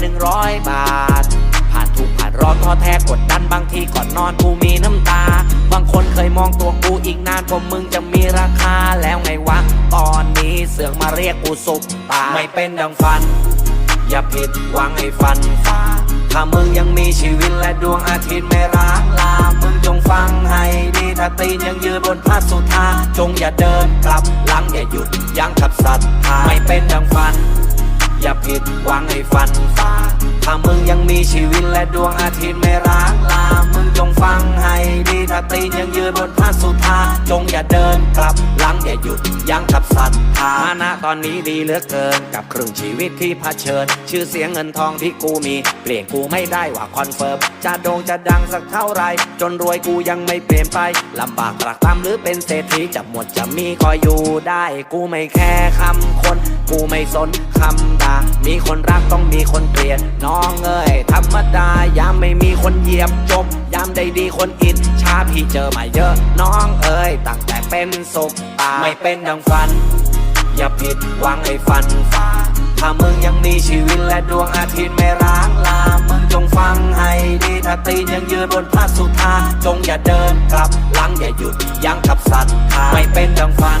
หนึ่งร้อยบาท ผ่านทุกผ่านร้อนท้อแท้กดดันบางทีก่อนนอนกูมีน้ำตา บางคนเคยมองตัวกูอีกนานกว่ามึงจะมีราคาแล้วไงวะ ตอนนี้เสือกมาเรียกกูสุปตาไม่เป็นดังฝัน อย่าผิดหวังให้ฟันฟ้า ถ้ามึงยังมีชีวิตและดวงอาทิตย์ไม่ร้างลา มึงจงฟังให้ดีถ้าตีนยังยืนบนพาสุธาจงอย่าเดินกลับหลังอย่าหยุดยั้งขับสัตว์ไม่เป็นดังฝัน อย่าผิดหวังให้ฟันฟ้าถ้ามึงยังมีชีวิตและดวงอาทิตย์ไม่ร้างลา มึงจงฟังให้ดีถ้าตีนยังยืนบนพาสุธาจงอย่าเดินกลับหลังอย่าหยุดยั้งขับสัตว์ฐานะตอนนี้ดีเหลือเกิน กับครึ่งชีวิตที่เผชิญ ชื่อเสียงเงินทองที่กูมี เปลี่ยนกูไม่ได้ว่าคอนเฟิร์มจะโด่งจะดังสักเท่าไร จนรวยกูยังไม่เปลี่ยนไปลำบากตรากตรำหรือเป็นเศรษฐีจะหมดจะมีก็อยู่ได้ กูไม่แค่คำคน กูไม่สนคำด่า มีคนรักต้องมีคนเกลียด น้องเอ้ยธรรมดายามไม่มีคนเหยียบจบยามได้ดีคนอินชาพี่เจอมาเยอะ น้องเอ้ยตั้งแต่เป็นศพตาไม่เป็นดังฝัน อย่าผิดหวังให้ฟันฟ้าถ้ามึงยังมีชีวิตและดวงอาทิตย์ไม่ร้างลา มึงจงฟังให้ดีถ้าตีนยังยืนบนพระสุธา จงอย่าเดินกลับหลังอย่าหยุดยั้งขับสัตว์ไม่เป็นดังฝัน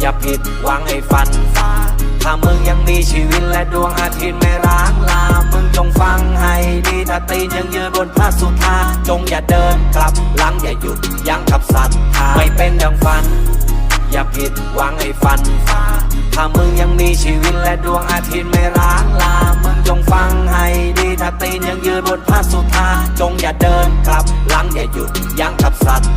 อย่าผิดหวังให้ฟันฟ้าถ้ามึงยังมีชีวิตและดวงอาทิตย์ไม่ร้างลา มึงจงฟังให้ดีถ้าตีนยังยืนบนพระสุธา จงอย่าเดินกลับหลังอย่าหยุดยั้งขับสัตว์ไม่เป็นดังฝัน อย่าผิดหวังให้ฟันฟ้าถ้ามึงยังมีชีวิตและดวงอาทิตย์ไม่ร้างลา มึงจงฟังให้ดีถ้าตีนยังยืนบนพระสุธา จงอย่าเดินกลับหลังอย่าหยุดยั้งขับสัตว์